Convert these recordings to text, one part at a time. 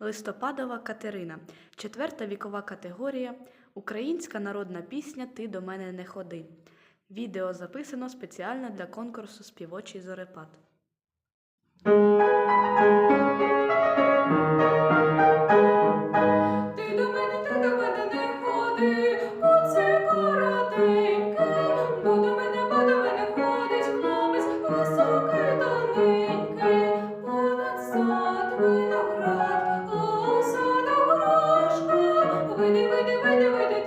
Листопадова Катерина, четверта вікова категорія, українська народна пісня Ти до мене не ходи. Відео записано спеціально для конкурсу Співочий зорепад. Види, види, види, види,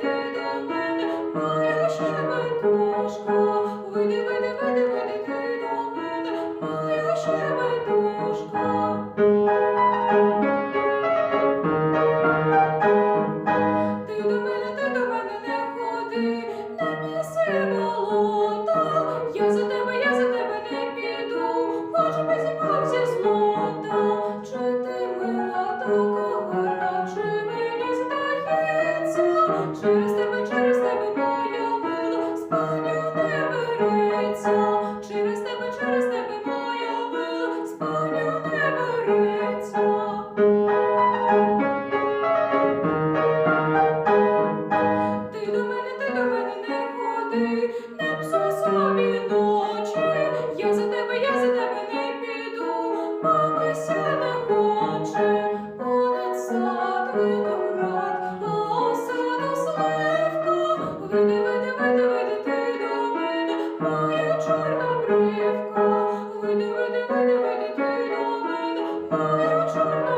Oh, you.